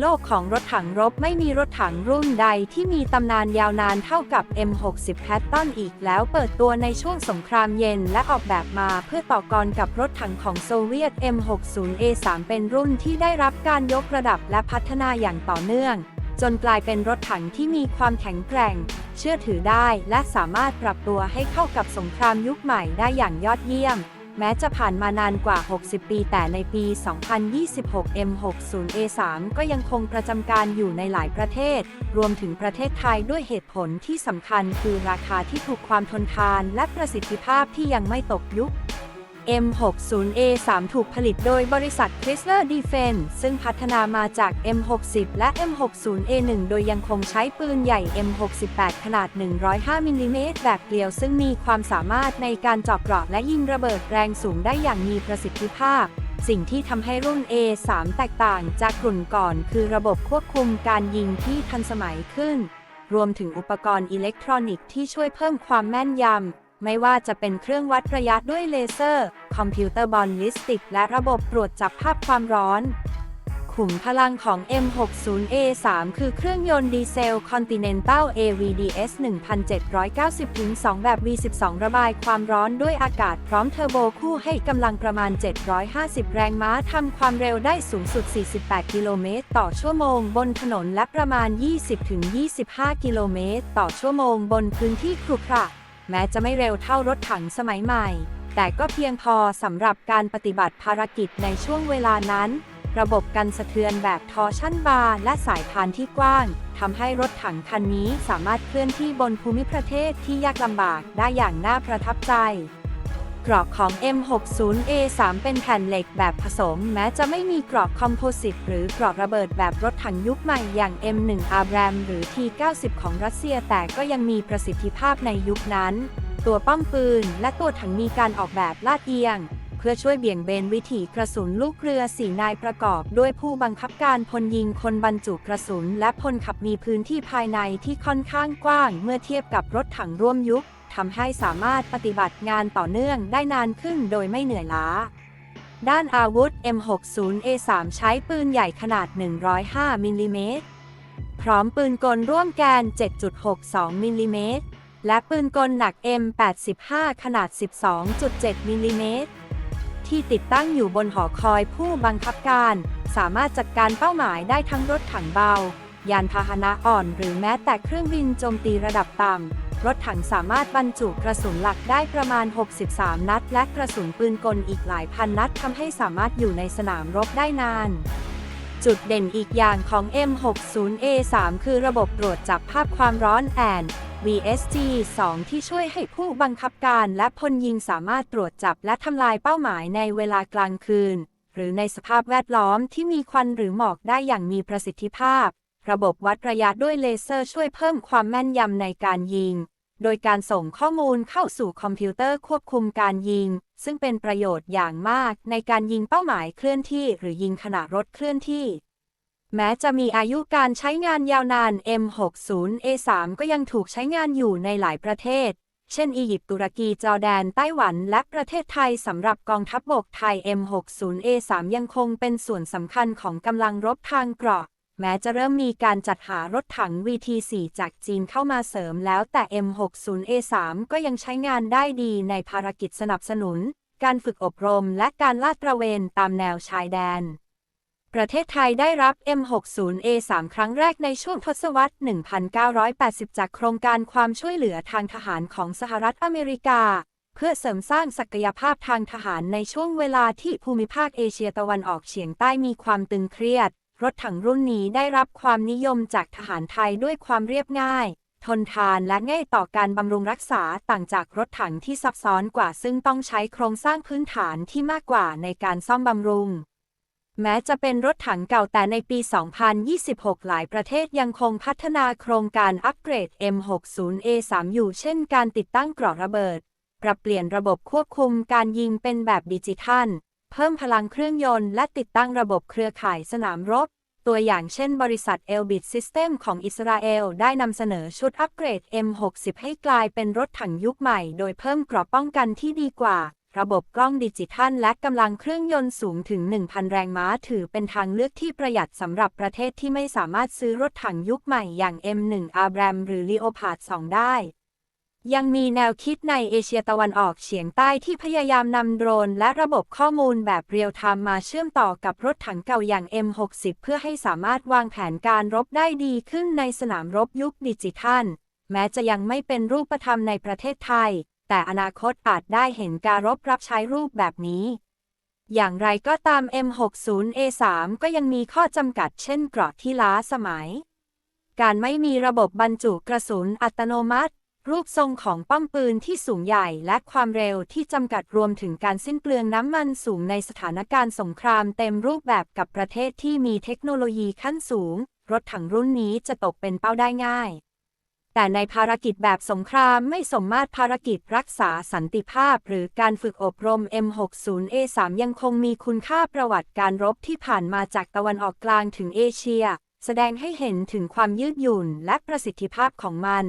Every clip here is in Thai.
โลกของรถถังรบไม่มีรถถังรุ่นใดที่มีตำนานยาวนานเท่ากับ M60 Patton อีกแล้วเปิดตัวในช่วงสงครามเย็นและออกแบบมาเพื่อต่อกรกับรถถังของโซเวียต M60A3 เป็นรุ่นที่ได้รับการยกระดับและพัฒนาอย่างต่อเนื่อง จนกลายเป็นรถถังที่มีความแข็งแกร่ง เชื่อถือได้และสามารถปรับตัวให้เข้ากับสงครามยุคใหม่ได้อย่างยอดเยี่ยม แม้จะผ่านมานานกว่า 60 ปีแต่ในปี 2026 M60A3 ก็ยังคงประจำการอยู่ในหลายประเทศ รวมถึงประเทศไทยด้วยเหตุผลที่สำคัญคือราคาที่ถูกความทนทานและประสิทธิภาพที่ยังไม่ตกยุค M60A3 ถูกผลิตโดยบริษัท Chrysler Defense ซึ่งพัฒนามาจาก M60 และ M60A1 โดยยังคงใช้ปืนใหญ่ M68 ขนาด 105มิลลิเมตรแบบเกลียว ซึ่งมีความสามารถในการเจาะเกราะและยิงระเบิดแรงสูงได้อย่างมีประสิทธิภาพ สิ่งที่ทำให้รุ่น A3 แตกต่างจากกลุ่นก่อนคือระบบควบคุมการยิงที่ทันสมัยขึ้น รวมถึงอุปกรณ์อิเล็กทรอนิกส์ที่ช่วยเพิ่มความแม่นยำ ไม่ว่าจะเป็นเครื่องวัดระยะด้วยเลเซอร์ คอมพิวเตอร์บอลลิสติก และระบบตรวจจับภาพความร้อน ขุมพลังของ M60A3 คือเครื่องยนต์ดีเซล Continental AVDS 1790-2 แบบ V12 ระบายความร้อนด้วยอากาศพร้อมเทอร์โบคู่ให้กำลังประมาณ 750 แรงม้าทำความเร็วได้สูงสุด 48 กิโลเมตรต่อชั่วโมงบนถนนและประมาณ 20-25 กิโลเมตรต่อชั่วโมงบนพื้นที่ครุขระ แม้จะไม่เร็วเท่ารถถังสมัยใหม่ แต่ก็เพียงพอสำหรับการปฏิบัติภารกิจในช่วงเวลานั้น ระบบกันสะเทือนแบบทอร์ชันบาร์และสายพานที่กว้างทำให้รถถังคันนี้สามารถเคลื่อนที่บนภูมิประเทศที่ยากลำบากได้อย่างน่าประทับใจ กรอบของ M60A3 เป็นแผ่นเหล็กแบบผสม แม้จะไม่มีกรอบคอมโพสิตหรือกรอบระเบิดแบบรถถังยุคใหม่อย่าง M1 Abram หรือ T90 ของรัสเซียแต่ก็ยังมีประสิทธิภาพในยุคนั้น ตัวป้อมปืนและตัวถังมีการออกแบบลาดเอียง เพื่อช่วยเบี่ยงเบนวิถีกระสุนลูกเรือสีนายประกอบ ด้วยผู้บังคับการพลยิงคนบรรจุกระสุน และพลขับมีพื้นที่ภายในที่ค่อนข้างกว้าง เมื่อเทียบกับรถถังร่วมยุค ทำให้สามารถปฏิบัติงานต่อเนื่องได้นานขึ้นโดยไม่เหนื่อยล้า ด้านอาวุธ M60A3 ใช้ปืนใหญ่ขนาด 105มิลลิเมตรพร้อมปืนกลร่วมแกน 7.62มิลลิเมตรและปืนกลหนัก M85 ขนาด 12.7มิลลิเมตรที่ติดตั้งอยู่บนหอคอยผู้บังคับการ สามารถจัดการเป้าหมายได้ทั้งรถถังเบา ยานพาหนะอ่อนหรือแม้แต่เครื่องบินโจมตีระดับต่ำ รถถังสามารถบรรจุกระสุนหลักได้ประมาณ 63 นัด และกระสุนปืนกลอีกหลายพันนัดทำให้สามารถอยู่ในสนามรบได้นาน จุดเด่นอีกอย่างของ M60A3 คือระบบตรวจจับภาพความร้อนแอน VSG 2 ที่ช่วยให้ผู้บังคับการและพลยิงสามารถตรวจจับและทำลายเป้าหมายในเวลากลางคืน หรือในสภาพแวดล้อมที่มีควันหรือหมอกได้อย่างมีประสิทธิภาพ ระบบวัดระยะด้วยเลเซอร์ช่วยเพิ่มความแม่นยำในการยิง โดยการส่งข้อมูลเข้าสู่คอมพิวเตอร์ควบคุมการยิง ซึ่งเป็นประโยชน์อย่างมากในการยิงเป้าหมายเคลื่อนที่ หรือยิงขณะรถเคลื่อนที่ แม้จะมีอายุการใช้งานยาวนาน M60A3 ก็ยังถูกใช้งานอยู่ในหลายประเทศ เช่น อียิปต์ตุรกี จอร์แดน ไต้หวัน และประเทศไทยสำหรับกองทัพบบกไทย M60A3 ยังคงเป็นส่วนสำคัญของกำลังรบทางเกราะ แม้จะเริ่มมีการจัดหารถถัง VT4 จากจีนเข้ามาเสริมแล้วแต่ M60A3 ก็ยังใช้งานได้ดีในภารกิจสนับสนุน การฝึกอบรมและการลาดตระเวนตามแนวชายแดน ประเทศไทยได้รับ M60A3 ครั้งแรกในช่วงทศวรรษ 1980 จากโครงการความช่วยเหลือทางทหารของสหรัฐอเมริกา เพื่อเสริมสร้างศักยภาพทางทหารในช่วงเวลาที่ภูมิภาคเอเชียตะวันออกเฉียงใต้มีความตึงเครียด รถถังรุ่นนี้ได้รับความนิยมจากทหารไทยด้วยความเรียบง่าย ทนทานและง่ายต่อการบำรุงรักษาต่างจากรถถังที่ซับซ้อนกว่า ซึ่งต้องใช้โครงสร้างพื้นฐานที่มากกว่าในการซ่อมบำรุง แม้จะเป็นรถถังเก่าแต่ในปี 2026 หลายประเทศยังคงพัฒนาโครงการอัปเกรด M60A3 อยู่เช่นการติดตั้งกรอบระเบิด ปรับเปลี่ยนระบบควบคุมการยิงเป็นแบบดิจิทัล เพิ่มพลังเครื่องยนต์และติดตั้งระบบเครือข่ายสนามรบ ตัวอย่างเช่นบริษัท Elbit System ของอิสราเอลได้นำเสนอชุดอัปเกรด M60 ให้กลายเป็นรถถังยุคใหม่ โดยเพิ่มกรอบป้องกันที่ดีกว่า ระบบกล้องดิจิทัลและกำลังเครื่องยนต์สูงถึง 1,000 แรงม้าถือเป็นทางเลือกที่ประหยัดสำหรับประเทศที่ไม่สามารถซื้อรถถังยุคใหม่อย่าง M1 Abram หรือ Leopard 2 ได้ ยังมีแนวคิดในเอเชียตะวันออกเฉียงใต้ที่พยายามนำโดรน และระบบข้อมูลแบบเรียลไทม์มาเชื่อมต่อกับรถถังเก่าอย่าง M60 เพื่อให้สามารถวางแผนการรบได้ดีขึ้นในสนามรบยุคดิจิทัล แม้จะยังไม่เป็นรูปธรรมในประเทศไทย แต่อนาคตอาจได้เห็นการรบรับใช้รูปแบบนี้ อย่างไรก็ตาม M60A3 ก็ยังมีข้อจำกัดเช่นเกราะที่ล้าสมัย การไม่มีระบบบรรจุกระสุนอัตโนมัติ รูปทรงของป้อมปืนที่สูงใหญ่และความเร็วที่จำกัดรวมถึงการสิ้นเปลืองน้ำมันสูงในสถานการณ์สงครามเต็มรูปแบบกับประเทศที่มีเทคโนโลยีขั้นสูง รถถังรุ่นนี้จะตกเป็นเป้าได้ง่าย แต่ในภารกิจแบบสงครามไม่สมมาตรภารกิจรักษาสันติภาพ หรือการฝึกอบรม M60A3 ยังคงมีคุณค่าประวัติการรบที่ผ่านมาจากตะวันออกกลางถึงเอเชีย แสดงให้เห็นถึงความยืดหยุ่นและประสิทธิภาพของมัน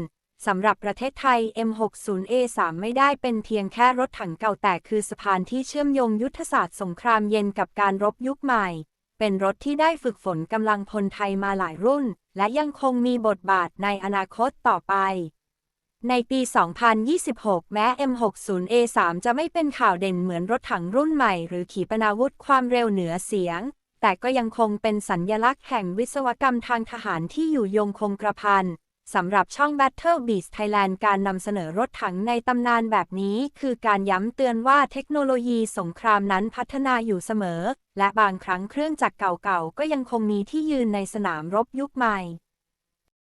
สำหรับประเทศไทย M60A3 ไม่ได้เป็นเพียงแค่รถถังเก่าแต่คือสะพานที่เชื่อมโยงยุทธศาสตร์สงครามเย็นกับการรบยุคใหม่ เป็นรถที่ได้ฝึกฝนกำลังพลไทยมาหลายรุ่น และยังคงมีบทบาทในอนาคตต่อไป ในปี 2026 แม้ M60A3 จะไม่เป็นข่าวเด่นเหมือนรถถังรุ่นใหม่หรือขีปนาวุธความเร็วเหนือเสียง แต่ก็ยังคงเป็นสัญญลักษณ์แห่งวิศวกรรมทางทหารที่อยู่ยงคงกระพัน สำหรับช่อง Battle Beast Thailand การนำเสนอรถถังในตำนานแบบนี้ คือการย้ำเตือนว่าเทคโนโลยีสงครามนั้นพัฒนาอยู่เสมอ และบางครั้งเครื่องจักรเก่าๆ ก็ยังคงมีที่ยืนในสนามรบยุคใหม่